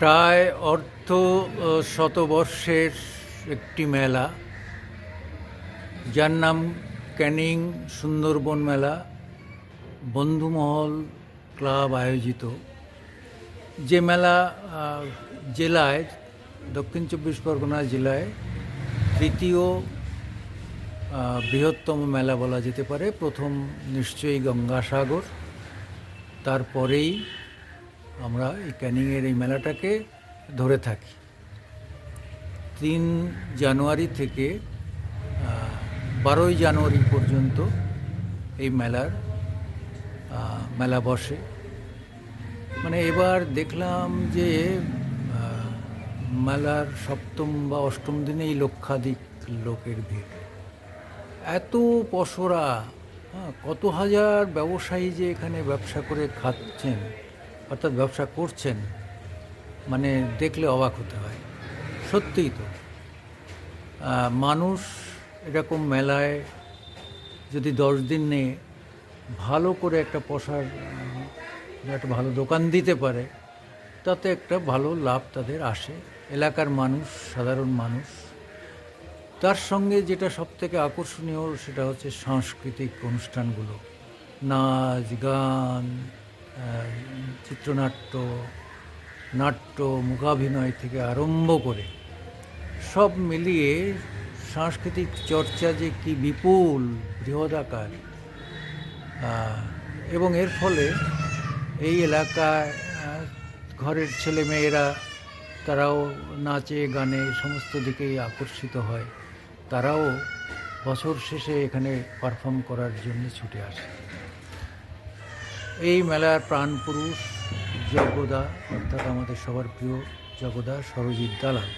প্রায় অর্ধ শতবর্ষের একটি মেলা। যার নাম ক্যানিং সুন্দরবন মেলা, বন্ধুমহল ক্লাব আয়োজিত। যে মেলা জেলায়, দক্ষিণ চব্বিশ পরগনা জেলায় তৃতীয় বৃহত্তম মেলা বলা যেতে পারে। প্রথম নিশ্চয়ই গঙ্গাসাগর, তারপরেই আমরা এই ক্যানিংয়ের এই মেলাটাকে ধরে থাকি। তিন জানুয়ারি থেকে বারোই জানুয়ারি পর্যন্ত এই মেলার মেলা বসে। মানে এবার দেখলাম যে মেলার সপ্তম বা অষ্টম দিনেই লক্ষাধিক লোকের ভিড়। এত পসরা হ্যাঁ, কত হাজার ব্যবসায়ী যে এখানে ব্যবসা করে খাচ্ছেন। অর্থাৎ ব্যবসা করছেন মানে দেখলে অবাক হতে হয়। সত্যিই তো। মানুষ এরকম মেলায় যদি দশ দিন নিয়ে ভালো করে একটা পশার একটা ভালো দোকান দিতে পারে, তাতে একটা ভালো লাভ তাদের আসে। এলাকার মানুষ, সাধারণ মানুষ। তার সঙ্গে যেটা সবথেকে আকর্ষণীয় সেটা হচ্ছে সাংস্কৃতিক অনুষ্ঠানগুলো। নাচ, গান চিত্রনাট্য, নাট্য, মুখাভিনয় থেকে আরম্ভ করে সব মিলিয়ে সাংস্কৃতিক চর্চা যে কি বিপুল বৃহদাকার এবং এর ফলে এই এলাকায় ঘরের ছেলে মেয়েরা তারাও নাচে, গানে সমস্ত দিকেই আকর্ষিত হয়। তারাও বছর শেষে এখানে পারফর্ম করার জন্য ছুটে আসে। এই মেলার প্রাণপুরুষ জগদা, অর্থাৎ আমাদের সবার প্রিয় জগদা সরজিৎ দালাল।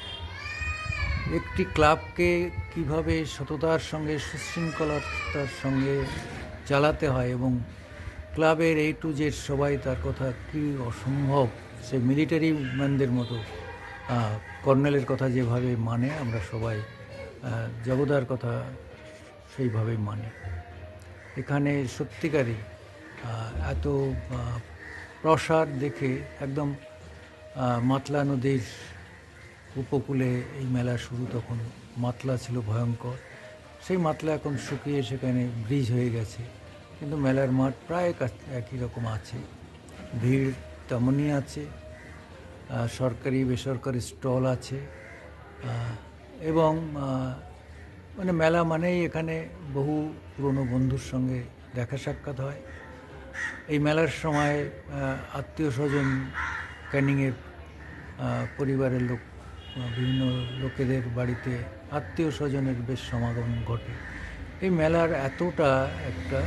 একটি ক্লাবকে কীভাবে সততার সঙ্গে, সুশৃঙ্খলতার সঙ্গে চালাতে হয় এবং ক্লাবের এই টু জেড সবাই তার কথা কি অসম্ভব, সে মিলিটারি ম্যানদের মতো কর্নেলের কথা যেভাবে মানে আমরা সবাই জগদার কথা সেইভাবে মানি। এখানে সত্যিকারই এত আহ, প্রসাদ দেখে একদম মাতলা নদীর উপকূলে এই মেলা শুরু তখন মাতলা ছিল ভয়ঙ্কর। সেই মাতলা এখন শুকিয়ে সেখানে ব্রিজ হয়ে গেছে। কিন্তু মেলার মাঠ প্রায় একই রকম আছে। ভিড় তেমনই আছে। সরকারি বেসরকারি স্টল আছে। এবং মানে মেলা মানেই এখানে বহু পুরনো বন্ধুর সঙ্গে দেখা সাক্ষাৎ হয়। এই মেলার সময় আত্মীয় স্বজন ক্যানিংয়ের পরিবারের লোক বিভিন্ন লোকেদের বাড়িতে আত্মীয় স্বজনের বেশ সমাগম ঘটে। এই মেলার এতটা একটা,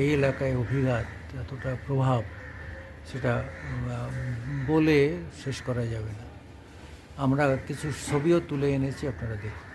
এই এলাকায় অভিঘাত, এতটা প্রভাব, সেটা বলে শেষ করা যাবে না। আমরা কিছু ছবিও তুলে এনেছি, আপনারা দেখুন।